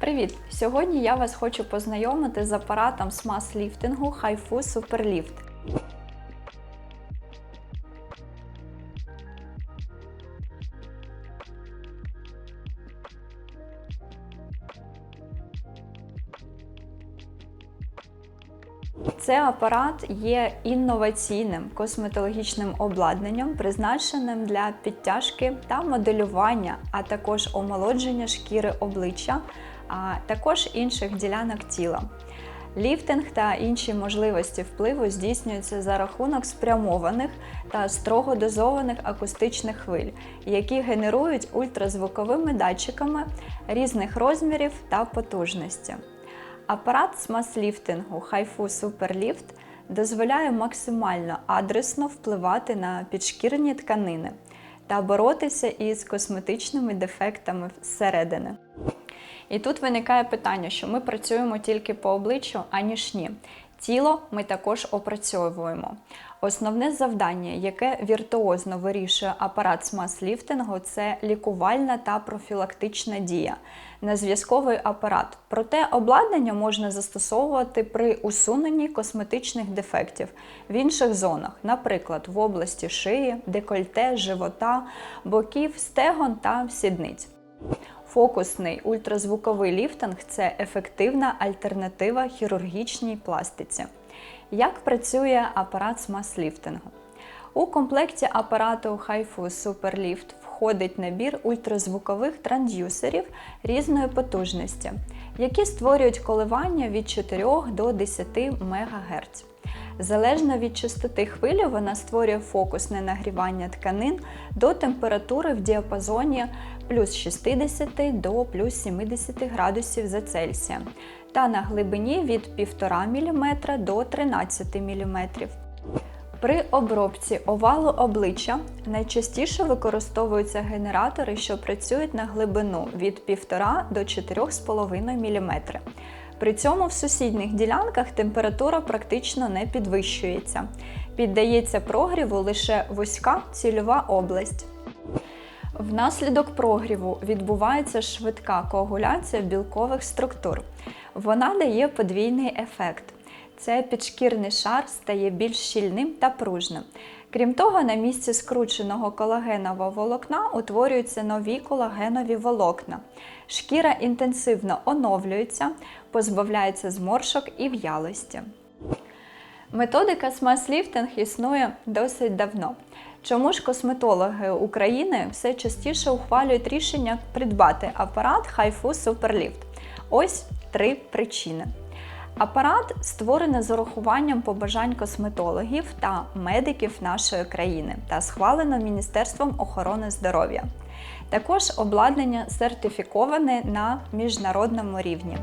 Привіт! Сьогодні я вас хочу познайомити з апаратом смаз-ліфтингу HiFu SuperLift. Цей апарат є інноваційним косметологічним обладнанням, призначеним для підтяжки та моделювання, а також омолодження шкіри обличчя, а також інших ділянок тіла. Ліфтинг та інші можливості впливу здійснюються за рахунок спрямованих та строго дозованих акустичних хвиль, які генерують ультразвуковими датчиками різних розмірів та потужності. Апарат смаз-ліфтингу HiFu SuperLift дозволяє максимально адресно впливати на підшкірні тканини та боротися із косметичними дефектами зсередини. І тут виникає питання, що ми працюємо тільки по обличчю, аніж ні. Тіло ми також опрацьовуємо. Основне завдання, яке віртуозно вирішує апарат смаз-ліфтингу, це лікувальна та профілактична дія на зв'язковий апарат. Проте обладнання можна застосовувати при усуненні косметичних дефектів в інших зонах, наприклад, в області шиї, декольте, живота, боків, стегон та сідниць. Фокусний ультразвуковий ліфтинг це ефективна альтернатива хірургічній пластиці. Як працює апарат смаз-ліфтингу? У комплекті апарату HiFu SuperLift входить набір ультразвукових трансдюсерів різної потужності, які створюють коливання від 4 до 10 МГц. Залежно від частоти хвилі, вона створює фокусне нагрівання тканин до температури в діапазоні плюс 60 до плюс 70 градусів за Цельсієм та на глибині від 1,5 мм до 13 мм. При обробці овалу обличчя найчастіше використовуються генератори, що працюють на глибину від 1,5 до 4,5 мм. При цьому в сусідніх ділянках температура практично не підвищується. Піддається прогріву лише вузька цільова область. Внаслідок прогріву відбувається швидка коагуляція білкових структур. Вона дає подвійний ефект. Це підшкірний шар стає більш щільним та пружним. Крім того, на місці скрученого колагенового волокна утворюються нові колагенові волокна. Шкіра інтенсивно оновлюється, позбавляється зморшок і в'ялості. Методика смаз-ліфтинг існує досить давно. Чому ж косметологи України все частіше ухвалюють рішення придбати апарат HiFu SuperLift? Ось три причини. Апарат створений з урахуванням побажань косметологів та медиків нашої країни та схвалено Міністерством охорони здоров'я. Також обладнання сертифіковане на міжнародному рівні.